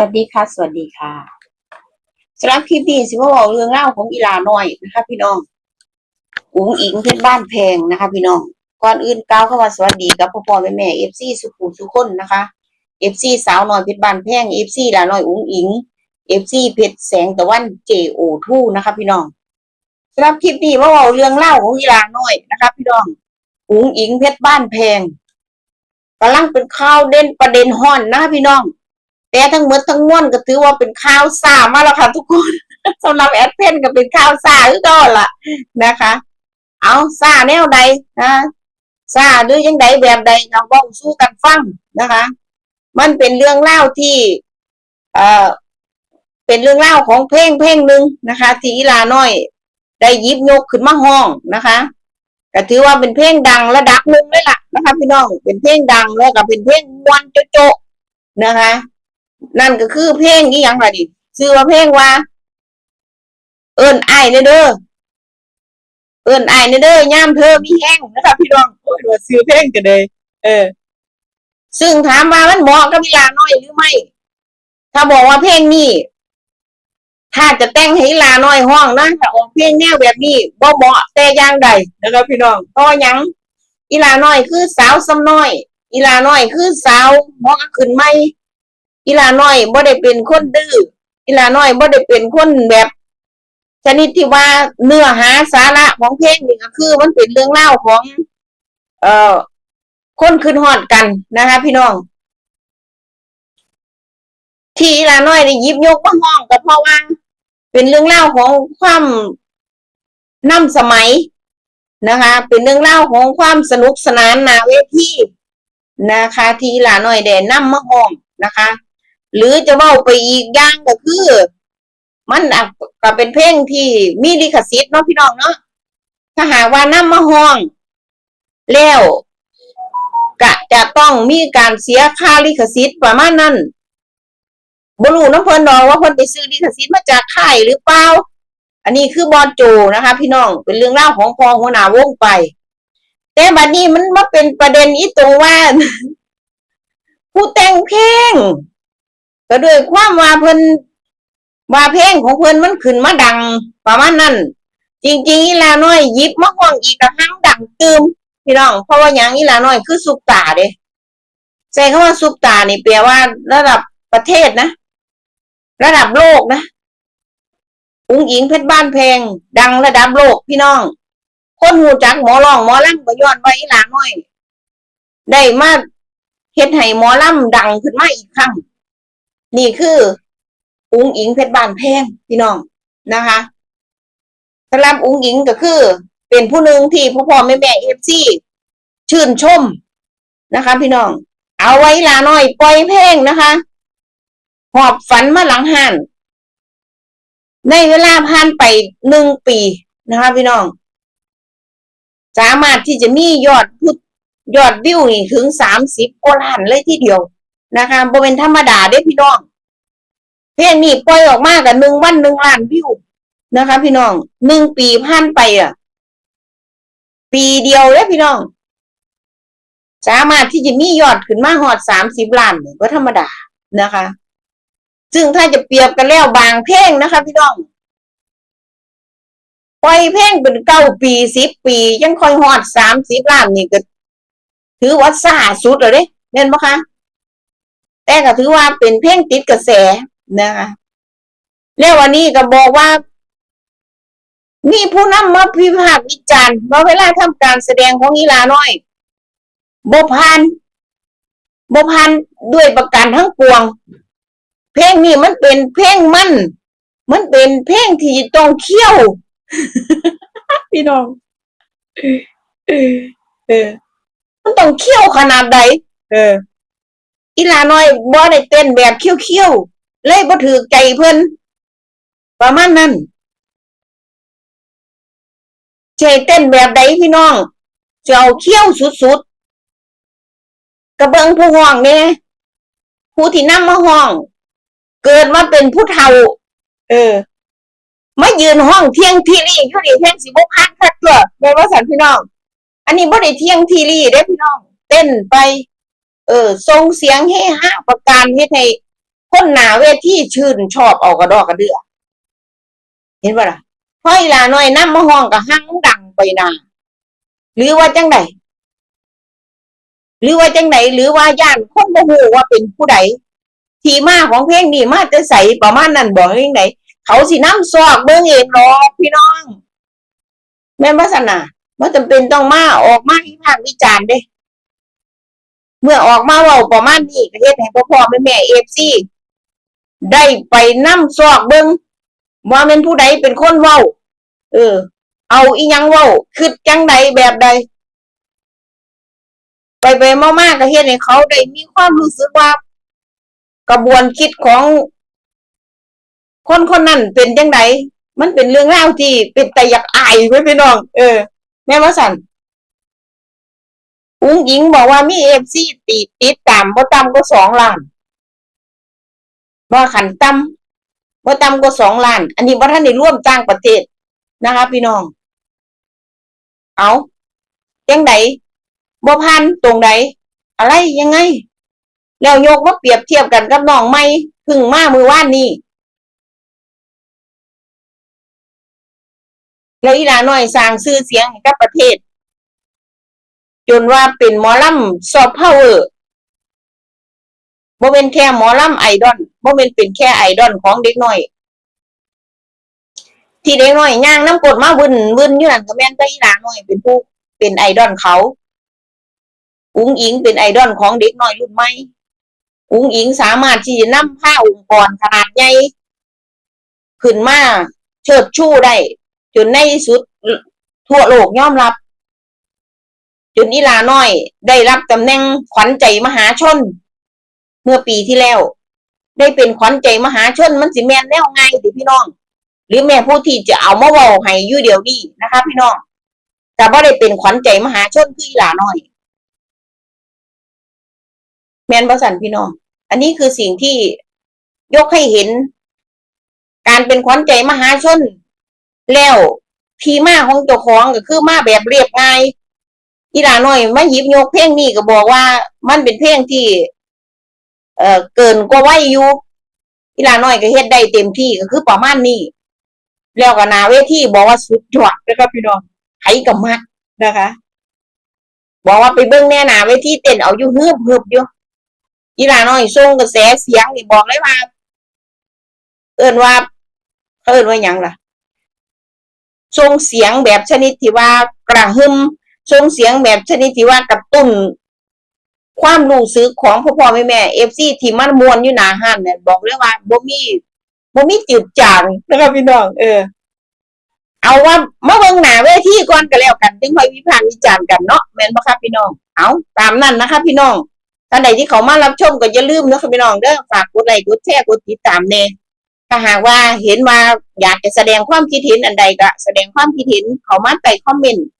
วัสดีค่ะ สวัสดีค่ะสำหรับคลิปนี้สิว่าบอกเรื่องเล่าของอีลาน้อยนะคะ พี่น้องอุ๋งอิงเพชรบ้านแพงนะคะ พี่น้องก่อนอื่นก้าวเข้ามาสวัสดีกับพ่อพ่อแม่แม่เอฟซีสุขุมสุขคนนะคะเอฟซีสาวน้อยเพชรบ้านแพงเอฟซีหลาน้อยอุ๋งอิงเอฟซีเพชรแสงตะวันเจโอทูนะคะ พี่น้องสำหรับคลิปนี้ว่าบอกเรื่องเล่าของอีลาน้อยนะคะ พี่น้องอุ๋งอิงเพชรบ้านแพงกำลังเป็นข่าวเด่นประเด็นฮ้อนนะพี่น้อง แต่ทั้งหมดทั้งมวลก็ถือว่าเป็นข้าวซ่ามาแล้วค่ะทุกคนสำหรับแอดเพนก็เป็นข้าวซ่าคือก็ล่ะนะคะ เอาซ่าแนวใดนะซ่าหรือยังใดแบบใดเราบอกสู้กันฟังนะคะ มันเป็นเรื่องเล่าที่ เอ่อเป็นเรื่องเล่าของเพลงเพลงหนึ่งนะคะ ที่อีลาน้อย ได้ยิบยกขึ้นมาห้องนะคะก็ถือว่าเป็นเพลงดังระดับหนึ่งเลยล่ะนะคะ พี่น้องเป็นเพลงดังแล้วก็เป็นเพลงมวนโจ๊ะนะคะ นั่นก็คือเพลงนี้ยังไงดิชื่อว่าเพลงว่า เอิญไอายเด้อเด้อเอิญไอายเด้อย่ามเธอมีแห้งนะครับพี่น้องโอ้ยว่าซื้อเพลงกันเลย เออ ซึ่งถามว่ามันเหมาะกับเวลาน้อยหรือไม่ ถ้าบอกว่าเพลงนี้ถ้าจะแต่งให้ลาน้อยห้องนะถ้าออกเพลงแนวแบบนี้บ่เหมาะแต่อย่างใดนะครับพี่น้องเพราะว่าหยังอีลาน้อยคือสาวซ้ำน้อย อีลาน้อยคือสาวเหมาะกับขึ้นไม่ อีลาน้อยบ่ได้เป็นคนดื้ออีลาน้อยบ่ได้เป็นคนแบบชนิดที่ว่าเนื้อหาสาระของเพลงนี่ก็คือ มันเป็นเรื่องเล่าของ เอ่อคนขึ้นฮอดกันนะคะ พี่น้อง ที่อีลาน้อยได้ยิบยกมาห้องก็เพราะว่า เป็นเรื่องเล่าของความน้ำสมัยนะคะ เป็นเรื่องเล่าของความสนุกสนานนาเวทีนะคะ ที่อีลาน้อยได้นำมาห้องนะคะ หรือจะเว่าไปอีกอย่างก็คือ มันอะก็เป็นเพลงที่มีลิขสิทธิ์เนาะพี่น้องเนาะถ้าหากว่านำมาห้อง แล้วก็จะต้องมีการเสียค่าลิขสิทธิ์ประมาณนั้นบรูน้ำเพิ่นดอกว่าเพิ่นไปซื้อลิขสิทธิ์มาจากค่ายหรือเปล่า อันนี้คือบอลโจนะคะ พี่น้องเป็นเรื่องเล่าของพอหัวหน้าวงไป แต่บัดนี้มันมาเป็นประเด็นอีตรงว่าผู้แต่งเพลง ก็ด้วยความว่าเพิ่นว่าเพลงของเพิ่นมันขึ้นมาดังประมาณนั้น จริงๆอีลาน้อยยิบมาห้องอีกกระหังดังตืมพี่น้อง เพราะว่าอย่างอีลาน้อยคือซุปตาเด้ใช้คำว่าซุปตานี่แปลว่าระดับประเทศนะ ระดับโลกนะอุ้งอิงเพชรบ้านแพลง ดังระดับโลกพี่น้อง คนหูจักหมอร้องหมอลำก็ย้อนไว้อีลาน้อย ได้มาเฮ็ดให้หมอลำดังขึ้นมาอีกครั้ง นี่คืออุ้งอิงเพชรบานแพงพี่น้องนะคะสำหรับอุ้งอิงก็คือ เป็นผู้หนึ่งที่พ่อพ่อแม่แม่เอฟซีชื่นชมนะคะ พี่น้อง เอาไว้ลาน้อยปล่อยเพลงนะคะ หอบฝันมาหลังหันในเวลาผ่านไปหนึ่งปีนะคะ พี่น้อง สามารถที่จะมียอดพุยอดวิวนี่ถึงสามสิบกว่าล้านเลยทีเดียว นะคะบ่เป็นธรรมดาเด้พี่น้อง เพลงนี้ปล่อยออกมากับหนึ่งวันหนึ่งล้านวิวนะคะ พี่น้องหนึ่งปีผ่านไปอะ ปีเดียวเลยพี่น้อง สามารถที่จะมียอดขึ้นมาหอดสามสิบล้านเนี่ยก็ธรรมดานะคะ ซึ่งถ้าจะเปรียบกันแล้วบางเพลงนะคะ พี่น้องปล่อยเพลงเป็นเก้าปีสิบปี ยังคอยหอดสามสิบล้านนี่ก็ ถือว่าซาสุดเลยเด้เห็นไหมคะ แต่ก็ถือว่าเป็นเพลงติดกระแสนะคะแล้ววันนี้ก็บอกว่า มีผู้นำมาพิพากษ์วิจารณ์ว่าเวลาทำการแสดงของอีลาน้อยบ่ผ่านบ่ผ่านด้วยประการทั้งปวง เพลงนี้มันเป็นเพลงมันมันเป็นเพลงที่ต้องเคี่ยว พี่น้องเออมันต้องเคี่ยวขนาดใดเออ อีหลาน้อยบ่ได้เต้นแบบเคี้ยวๆเลยบ่ถือใจเพิ่นประมาณนั้นใจเต้นแบบใดพี่น้องจะเอาเคี้ยวสุดๆกระเบิงผู้ห้องเนี่ยผู้ที่นำมาห้อง เกิดมาเป็นผู้เฒ่า เออมายืนห้องเที่ยงทีรี่เขาดีเที่ยงสิบพันคัดตัวแม่ว่าสันพี่น้อง อันนี้บ่ได้เที่ยงทีรี่เด้พี่น้อง เต้นไป เออทรงเสียงเฮฮาประการเฮ็ดให้คนหนาเวทีชื่นชอบเอากระดอกกระเดือเห็นป่ะล่ะพออีหลาน้อยน้ำมะฮองกับหังดังไปนาหรือว่าจังใดหรือว่าจังใดหรือว่าย่านคนโมโหว่าเป็นผู้ใดที่มาของเพลงนี้มาจะใส่ประมาณนั้นบอกยังไงเขาสิน้ำซอกเบิ่งเองหรอกพี่น้อง แม่นพัสนาว่าจำเป็นต้องมาออกมาวิพากษ์วิจารณ์เด้ เมื่อออกมาเว่าประมาณนี้ก็เฮ็ดให้พ่อพ่อแม่แม่เอฟซีได้ไปนั่ซอกเบิ่งว่าเป็นผู้ใดเป็นคนเว้า เออ เอาอีหยังเว้าคือจังใดแบบใด ไปไปมากๆก็เฮ็ดให้เขาได้มีความรู้สึกว่ากระบวนคิดของคนคนนั้นเป็นจังไดมันเป็นเรื่องราที่เป็นแต่อยากอายไว้พี่น้อง เออ แม่ว่าสัน อุ้งหญิงบอกว่ามีเอฟซีติดติดตามบ่ต่ำก็สองล้านว่าขันต่ำบ่ต่ำก็สองล้าน อันนี้บ่ท่านได้ร่วมต่างประเทศนะคะ พี่น้อง เอาจังไดบ่พันตรงใดอะไรยังไง แล้วยกมาเปรียบเทียบกันกับน้องใหม่พึ่งมามือว่านนี้แล้วอีลาน้อยสร้างชื่อเสียงให้กับประเทศ จนว่าเป็นหมอลำซอฟต์พาวเวอร์บ่เป็นแค่หมอลำไอดอลบ่เป็นเป็นแค่ไอดอลของเด็กน้อย ที่เด็กน้อยย่างน้ำกดมาวุ่นวุ่นอยู่นั่นก็แม่นแต่อีหลาน้อยเป็นผู้เป็นไอดอลเขา อุ้งอิงเป็นไอดอลของเด็กน้อยรุ่นใหม่อุ้งอิงสามารถที่จะนำผ้าองค์กรขนาดใหญ่ขึ้นมาเชิดชูได้ จนในที่สุดทั่วโลกยอมรับ จนอีลาน้อย ได้รับตำแหน่งขวัญใจมหาชน เมื่อปีที่แล้ว ได้เป็นขวัญใจมหาชนมันสิแมนแนวไงติพี่น้อง หรือแม่ผู้ที่จะเอามาว้าให้ยู่เดียวนี้นะคะ พี่น้องแต่ว่าได้เป็นขวัญใจมหาชนคืออีลาน้อย แม่นบ่สันพี่น้อง อันนี้คือสิ่งที่ยกให้เห็น การเป็นขวัญใจมหาชน แล้วทีมาของเจ้าของก็คือมาแบบเรียบง่าย อีหลาน้อยมาหยิบยกเพลงนี้ก็บอกว่า มันเป็นเพลงที่ เอ่อเกินกว่าวัยอยู่อีหลาน้อยก็เฮ็ดได้เต็มที่ก็คือประมาณนี้แล้วก็หนาเวทีบอกว่าสุดยอดนะครับพี่น้องไผกับมักนะคะ บอกว่าไปเบิ่งแน่หนาเวทีเต้นเอาอยู่ฮึบฮึบอยู่อีหลาน้อยส่งกระแสเสียงนี่บอกเลยว่า เอิ้นว่าเขาเอิ้นว่าหยังล่ะส่งเสียงแบบชนิดที่ว่ากระหึ่ม ส่งเสียงแบบชนิดที่ว่ากระตุ้น ความรู้สึกของพ่อพ่อแม่แม่เอฟซีที่มันมวนอยู่หนาห้านเนี่ยบอกเลยว่าบ่มีบ่มีจืดจางนะครับพี่น้องเออ เอาว่ามาเบิ่งหน้าเวทีก่อนก็แล้วกันถึงค่อยวิพากษ์วิจารณ์กันเนาะแม่นบ่ครับพี่น้อง เอาตามนั้นนะคะพี่น้องท่านใดที่เขามารับชมก็อย่าลืมนะครับพี่น้องเด้อฝากกดไลค์กดแชร์กดติดตามแน่ถ้าหากว่าเห็นว่าอยากจะแสดงความคิดเห็นอันใดก็แสดงความคิดเห็นเขามาใต้คอมเมนต์เอ่อ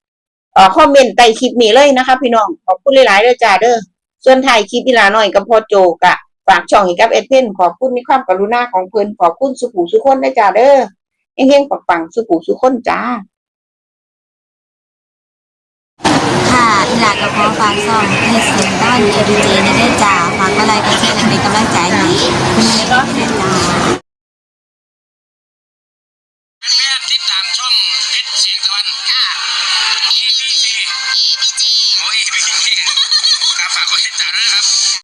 คอมเมนต์ใต้คลิปนี้เลยนะคะ พี่น้องขอบคุณหลายๆเด้อจ้าเด้อส่วนถ่ายคลิปอีลาหน่อยกับพ่อโจกะฝากช่องให้กับเอดเพนขอบคุณในความกรุณาของเพิ่อนขอบคุณสุขูสุคนนะจ้าเด้อเฮงๆปังๆสุขูสุคนจ้าค่ะอีหลากับพ่อฝากซ่องให้เสียงด้านเอดีเจในได้จ่าฝากก็ไลค์ก็แชร์และเป็นกำลังใจให้คุณแม่ก็ได้จ่า เพชรเสียงตะวัน ค่ะ EBG โอ้ย EBG